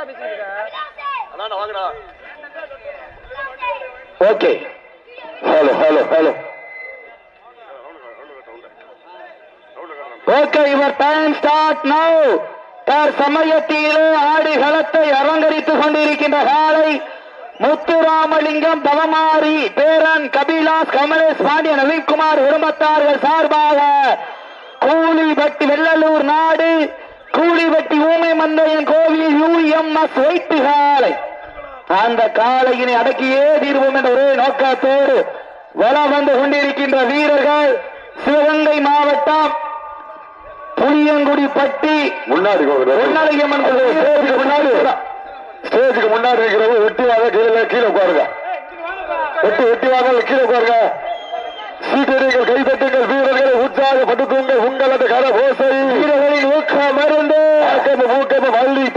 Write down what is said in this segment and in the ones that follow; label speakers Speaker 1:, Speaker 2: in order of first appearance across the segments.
Speaker 1: அதான் வாங்கடா
Speaker 2: okay. Hello hello hello. Okay your time start now தற்சமயத்திலே ஆடுகளத்தை அலங்கரித்துக் கொண்டிருக்கின்ற காலை முத்துராமலிங்கம் தவமாரி பேரன் கபிலாஸ் கமலேஷ் பாண்டியன் நவீன்குமார் குடும்பத்தார்கள் சார்பாக கூலிபட்டி வெள்ளலூர் நாடு கூலிபட்டி ஊமை மந்தையன் கோவில் யூஎம்எஸ் வைத்து காலை அந்த காளையினை அடக்கியே தீர்வோம் என்ற ஒரே நோக்கத்தோடு வலம் வந்து கொண்டிருக்கின்ற வீரர்கள் சிவகங்கை மாவட்டம் புளியங்குடி பட்டி
Speaker 1: முன்னாடி ஸ்டேஜுக்கு முன்னாடி. இருக்கிறவங்க ஒட்டி வாங்க கீழே கீழே உட்காருங்க. ஒட்டி வாங்க கீழே உட்காருங்க. சீட்டடிகள் கைதட்டுங்கள் வீரர்களை உற்சாகப்படுத்துங்கள். உங்களது கர ஓசை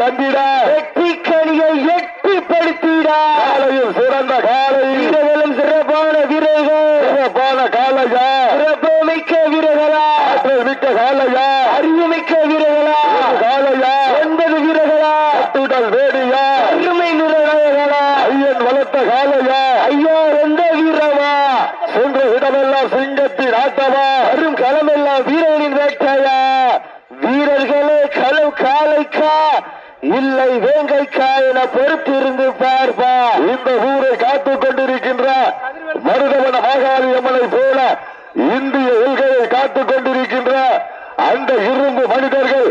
Speaker 1: தந்திட
Speaker 2: வெற்றிக்கணியை எட்டிப்படுத்திட
Speaker 1: காலையில் சிறந்த காலை
Speaker 2: வீரர்களும் சிறப்பான வீரர்கள்
Speaker 1: சிறப்பான காலையா
Speaker 2: சிறப்பு மிக்க வீரர்களா
Speaker 1: ஆற்றல் மிக்க காலையா
Speaker 2: அறிவு மிக்க வீரர்களா
Speaker 1: காலையா
Speaker 2: ஒன்பது வீரர்களா
Speaker 1: கட்டுடல் வேடியா
Speaker 2: அருமை நிறங்களா
Speaker 1: ஐயன் வளர்த்த காலையா
Speaker 2: ஐயா எந்த வீரமா
Speaker 1: சென்ற இடமெல்லாம் சிங்கத்தின் ஆட்டமா
Speaker 2: வரும் களமெல்லாம் வீரர்களின் வேட்டையா வீரர்களே களம் காலைக்கா இல்லை வேங்கைக்கா பொறுத்திருந்து பார்ப்பா.
Speaker 1: இந்த ஊரை காத்துக் கொண்டிருக்கின்ற மருதவன மாகாளி அம்மனை போல இந்திய எல்கையை காத்துக் கொண்டிருக்கின்ற அந்த இரும்பு மனிதர்கள்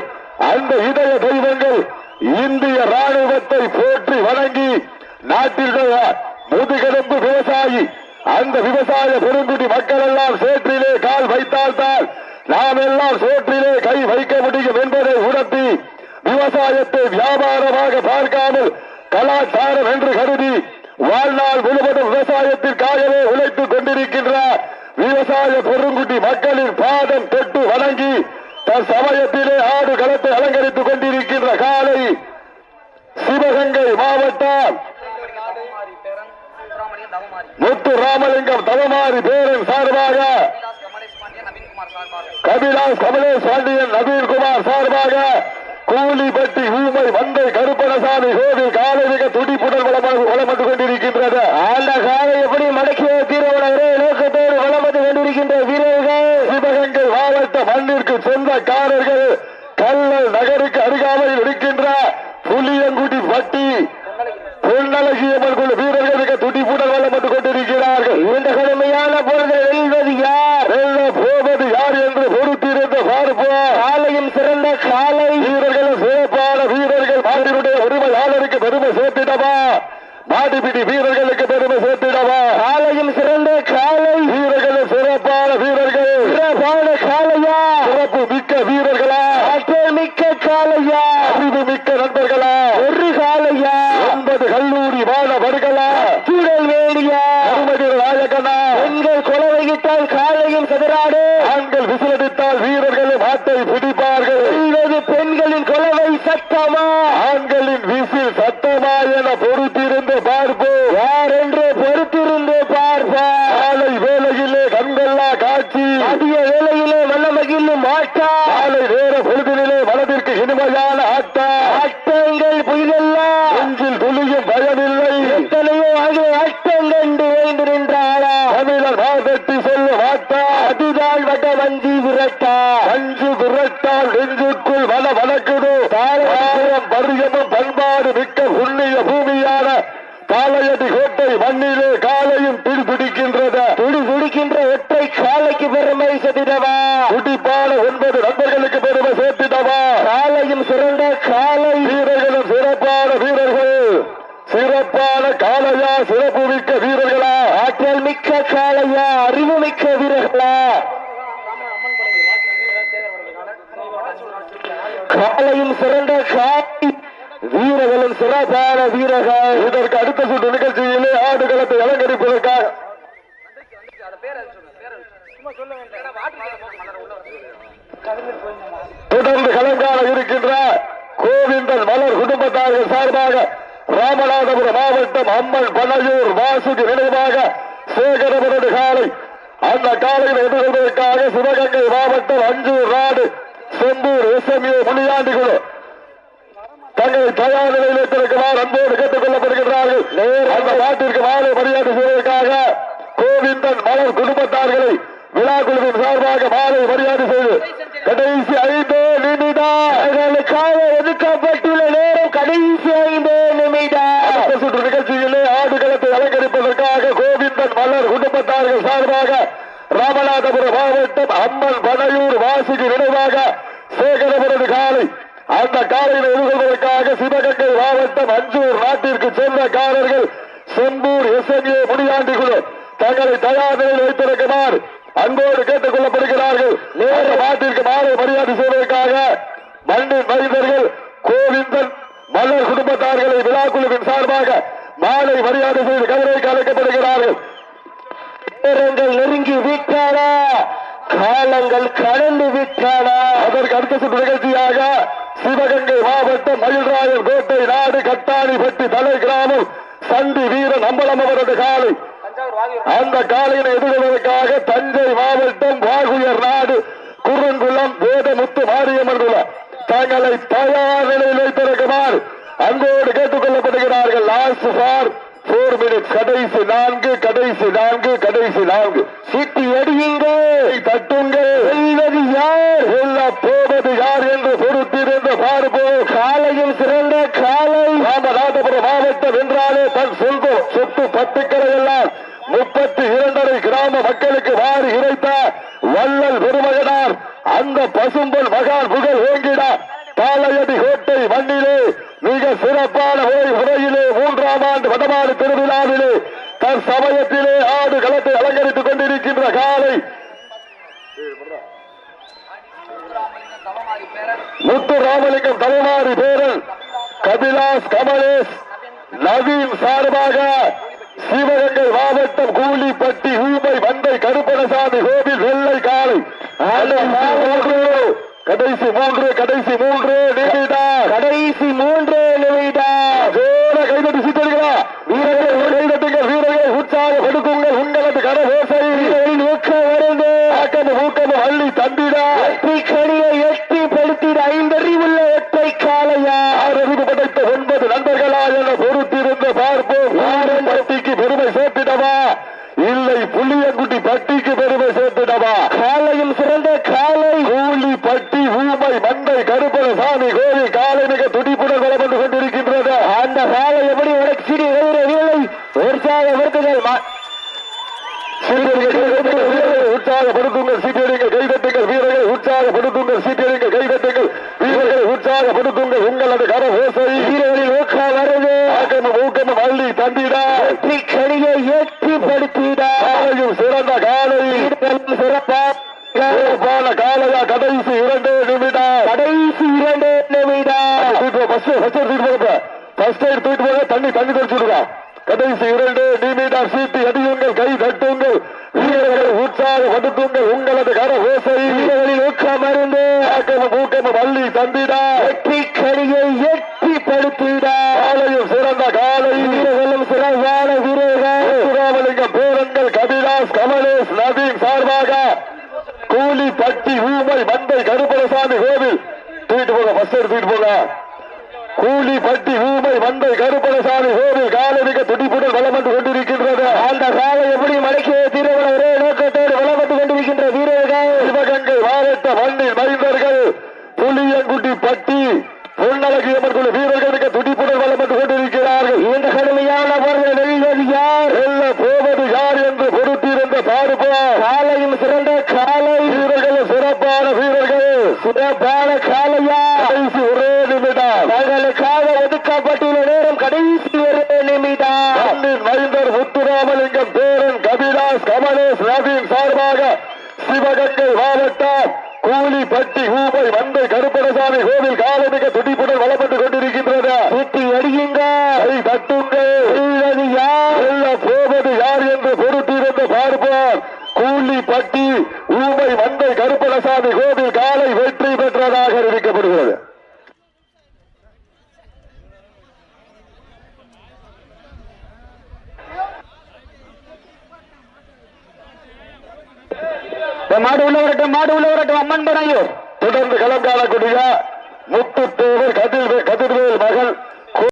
Speaker 1: அந்த இதய தெய்வங்கள் இந்திய ராணுவத்தை போற்றி வணங்கி நாட்டில் முதுகெலும்பு விவசாயி அந்த விவசாய பெருங்குடி மக்கள் எல்லாம் சேற்றிலே கால் வைத்தால்தான் நாம் எல்லாம் சோற்று தற்சமயத்திலே ஆடு களத்தை அலங்கரித்துக் கொண்டிருக்கின்ற காலை சிவகங்கை மாவட்டம். முத்து ராமலிங்கம் தவமாரி பேரன் சார்பாக கபிலாஸ் கமலேஷ் பாண்டியன் நவீன்குமார் சார்பாக கூலிப்பட்டி ஊமை வந்தை கருப்பணசாமி கோவில் காலை மிக துடிப்புடன் வளம் வளம் வந்து கொண்டிருக்கின்றது.
Speaker 2: அந்த காலை எப்படி மடக்கிய தீரவன நோக்கத்தோடு வளம் வந்து கொண்டிருக்கின்ற வீரர்கள்.
Speaker 1: சிவகங்கை மாவட்ட மண்ணிற்கு சொந்தக்காரர்கள் கல்லல் நகருக்கு அருகாமையில் இருக்கின்ற புளியங்குடி பட்டி பொன்னழகியம்மன் குழு வீரர்கள் மிக துடிப்புடன் வந்து கொண்டிருக்கிறார்கள்.
Speaker 2: இந்த கடுமையான பொருளை வெல்வது யார்?
Speaker 1: வெல்ல போவது யார் என்று பொறுத்திருந்து பார்ப்போம்.
Speaker 2: காலையும் சிறந்த காலை.
Speaker 1: வீரர்கள் சிறப்பான வீரர்கள் மாட்டினுடைய உரிமையாளருக்கு பெருமை சேர்த்திடவா? மாட்டுப்பிடி வீரர்களுக்கு பெருமை சேர்த்திடவா?
Speaker 2: காலையும் சிறந்த காலை.
Speaker 1: வீரர்கள் சிறப்பான வீரர்கள்.
Speaker 2: சிறப்பான
Speaker 1: மிக்க வீரர்களா.
Speaker 2: மிக்க காலையா
Speaker 1: அறிவு மிக்க நண்பர்களா.
Speaker 2: ஒரு காலையா
Speaker 1: ஒன்பது கல்லூரி மாணவர்களா.
Speaker 2: சூழல் வேடியா
Speaker 1: அனுமதி நாயகனா.
Speaker 2: பெண்கள் கொலவையிட்டால் காலையும் சதுராடு
Speaker 1: ஆண்கள் விசிலடித்தால் வீரர்களும் ஆட்டை பிடிப்பார்கள்.
Speaker 2: பெண்களின் கொலவை சத்தமா
Speaker 1: மண்ணிலே காலையும் பிடிபிடிக்கின்றது.
Speaker 2: பிடிபிடிக்கின்ற ஒற்றை காலைக்கு பெருமை சதிதவா
Speaker 1: குடிப்பான ஒன்பது நண்பர்களுக்கு பெருமை சேர்த்திடவா?
Speaker 2: காலையும் சிறந்த காலை
Speaker 1: வீரர்களும் சிறப்பான வீரர்கள். சிறப்பான காலையா சிறப்பு மிக்க வீரர்களா?
Speaker 2: ஆற்றல் மிக்க காலையா அறிவு மிக்க வீரர்களா? காலையும் சிறந்த காலை வீரர்களும் சிறப்பான வீரர்கள்.
Speaker 1: இதற்கு அடுத்த சுற்று நிகழ்ச்சியிலே ஆடுகளத்தை அலங்கரிப்பதற்காக. தொடர்ந்து கலங்கால இருக்கின்ற கோவிந்தன் மலர் குடும்பத்தார்கள் சார்பாக ராமநாதபுரம் மாவட்டம் அம்மன் பனையூர் வாசுகி நினைவாக சேகரபுரடு காலை அந்த காலையில் எதிர்கொள்வதற்காக சிவகங்கை மாவட்டம் அஞ்சூர் நாடு செம்பூர் எஸ்எம்ஏ முனியாண்டி தங்களை தயார் நிலையில் வைத்திருக்கிறார் அன்போடு கேட்டுக் கொள்ளப்படுகிறார்கள் அந்த நாட்டிற்கு மாலை மரியாதை செய்வதற்காக கோவிந்தன் மலர் குடும்பத்தார்களை விழா குழுவின் சார்பாக மாலை மரியாதை செய்து கடைசி ஐந்து நிமிடங்களுக்காக ஒதுக்கப்பட்டுள்ள நேரம் கடைசி ஐந்து நிமிடம். சுற்று நிகழ்ச்சியிலே ஆடுகளத்தை அலங்கரிப்பதற்காக கோவிந்தன் மலர் குடும்பத்தார்கள் சார்பாக ராமநாதபுரம் மாவட்டம் அம்மன் பனையூர் வாசிக்கு நினைவாக சேகரபுரது காலை அந்த காலையில் எதிர்கொள்வதற்காக சிவகங்கை மாவட்டம் அஞ்சூர் நாட்டிற்கு சொந்தக்காரர்கள் செம்பூர் எஸ்எம்ஏ முடியாண்டி குழு தங்களை தயார் நிலையில் வைத்திருக்கிறார் அன்போடு கேட்டுக் கொள்ளப்படுகிறார்கள். நேர நாட்டிற்கு மாலை மரியாதை செய்வதற்காக மண்ணின் மனிதர்கள் கோவிந்தன் மலர் குடும்பத்தார்களை விழா குழுவின் சார்பாக மாலை மரியாதை செய்து கதிரைக்கு அழைக்கப்படுகிறார்கள். நெருங்கி விட்டானா காலங்கள் கடந்து விட்டானா அதற்கு அடுத்த சுற்று நிகழ்ச்சியாக சிவகங்கை மாவட்டம் மயில்ராயர் கோட்டை நாடு கட்டாணிப்பட்டி தலை கிராமம். சண்டி வீரன் அம்பலம் அவரது காலை அந்த காலையினை எதிர்கொள்வதற்காக தஞ்சை மாவட்டம் வாகுயர் நாடு குறுங்குளம் வேதமுத்து மாரியம்மன் குளம். தங்களை தயார் நிலையில் வைத்திருக்குமாறு அன்போடு கேட்டுக் கொள்ளப்படுகிறார்கள். லாஸ்ட் போர் மினிட்ஸ் கடைசி நான்கு கடைசி நான்கு கடைசி நான்கு. சீட்டி அடியுங்கள் தட்டுங்கள் வெல்வது யார்? வெல்ல போவது யார் என்று பொறுத்திருந்து பார்ப்போம். காலையில் சிறந்த காலை. ராமநாதபுரம் மாவட்டம் என்றாலே தன் சொந்த சொத்து பத்துக்களை எல்லாம் முப்பத்தி இரண்டரை கிராம மக்களுக்கு வாரி இறைத்த வள்ளல் பெருமகனார். அந்த பசும்பல் மகான் புகழ் ஓங்கினார். பாளையடி கோட்டை மண்ணிலே மிக சிறப்பான முறை முறையிலே மூன்றாம் ஆண்டு வடமாடு திருவிழாவிலே தன் சமயத்திலே ஆடு களத்தை அலங்கரித்துக் கொண்டிருக்கின்ற காலை. முத்து ராமலிங்கம் தலைமாறி பேரன் கபிலாஸ் கமலேஷ் நவீன் சார்பாக சிவகங்கை மாவட்டம் கூலிப்பட்டி ஊமை வந்தை கருப்பணசாமி கோவில் வெள்ளை காலை கடைசி மூன்று கடைசி மூன்று கடைசி மூன்று நிமிடா ஜோர கைதட்டி சித்தடிகளா வீரர்கள் கைதட்டுங்கள் வீரர்கள் உற்சாகப்படுத்துங்கள் உங்களது கரகோசை நோக்க வருது ஆக்கமும் ஊக்கமும் அள்ளி தந்திடா எட்டி கணியை எட்டி படுத்திட ஐந்தறிவுள்ள ஒற்றை காலையா ஆறறிவு படைத்த ஒன்பது நண்பர்களா என பொறுத்திருந்து பார்ப்போம் பட்டிக்கு பெருமை சேர்த்திடவா? இல்லை புளியங்குட்டி பட்டிக்கு பெருமை சேர்த்திடவா? காலையும் சிறந்த காலை. ஊழி பட்டி ஊமை மந்தை கருப்பண சாமி கோவில் காலை மிக துடிப்புடன் வளம் வந்து கொண்டிருக்கின்றது. அந்த காலை எப்படி உனக்கு சிறி எழுதவில்லை உற்சாக விருதுகள் உற்சாகப்படுத்துங்கள் சீட்டியடிங்கள் கைதட்டுங்கள் வீரர்கள் உற்சாகப்படுத்துங்கள் சீட்டியடிங்கள் கைதட்டுங்கள் வீரர்கள் உற்சாகப்படுத்துங்கள். உங்களது கர ஓசை வீரர்களில் ஊக்கா வருது ஆக்கமும் ஊக்கமும் அள்ளி தந்திடா வெற்றி கணியை ஏற்றி படுத்திடா காலையும் சிறந்த காலை. சிறப்பா சிறப்பான காலையா? கடைசி இரண்டு நிமிடம். கடைசி இரண்டு நிமிடம். ஃபர்ஸ்ட் எய்ட் தூக்கிட்டு போங்க. தண்ணி தண்ணி தெளிச்சு விடுங்க. கடைசி இரண்டு நிமிடம். சீட்டி அடியுங்கள் கை தட்டுங்கள். வீரர்களை உற்சாகப்படுத்துங்கள். உங்களது கர ஓசை. வீரர்களில் ஊக்கமருந்து ஆக்கமும் ஊக்கமும் வள்ளி தந்திடா. வெற்றி கணியை எட்டி படுத்திடா காலையும் சிறந்த காலை வீரர்களும் சிறப்பான வீரர்கள் சுராமலிங்கம் பேரன்கள் கபிலாஸ் கமலேஷ் நவீன் சார்பாக கூலி ஊமை மந்தை கருப்பணசாமி கோவில். தூக்கிட்டு போங்க ஃபர்ஸ்ட் தூக்கிட்டு போங்க கூலி பட்டி ஊமை மந்தை கருப்பணசாமி கோவில். காலை மிக துடிப்புடன் வளம் வந்து கொண்டிருக்கின்றது. அந்த காலை எப்படி மடக்கிய தீரவன ஒரே நோக்கத்தோடு வளம் வந்து கொண்டிருக்கின்ற வீரர்கள். சிவகங்கை மாவட்ட மண்ணின் மைந்தர்கள் புளியங்குடி பட்டி பொன்னழகியம்மன் குழு வீரர்கள் மிக துடிப்புடன் வளம் வந்து கொண்டிருக்கிறார்கள். இந்த கடுமையான போர்கள் வெல்வது யார்? போவது யார் என்று பொறுத்திருந்த பார்ப்போம் காலையும் சிறந்த காலை வீரர்கள் சிறப்பான வீரர்கள் சிறப்பான காலையா கடைசி ஒரே நிமிடம். தங்களுக்காக ஒதுக்கப்பட்டுள்ள நேரம் கடைசி ஒரே நிமிடம். மைந்தர் முத்துராமலிங்கம் பேரன் கபிலாஸ் கமலேஷ் நவீன் சார்பாக சிவகங்கை மாவட்டம் கூலிப்பட்டி ஊமை வந்தை கருப்பணசாமி கோவில் காலமிக துடிப்புடன் வளப்பட்டு கொண்டிருக்கின்றது. சுற்றி அடியுங்க கை தட்டுங்கள். போவது யார் என்று கூலிப்பட்டி ஊமை வந்தை கருப்பணசாமி கோவில் காலை வெற்றி பெற்றதாக அறிவிக்கப்படுகிறது. மாடு உள்ள வரட்டும் மாடு உள்ள வரட்டும் அம்மன் பனையூர். தொடர்ந்து களம் காணக்கூடிய முத்துத்தேவர் கதிர்வேல் கதிர்வேல் மகள்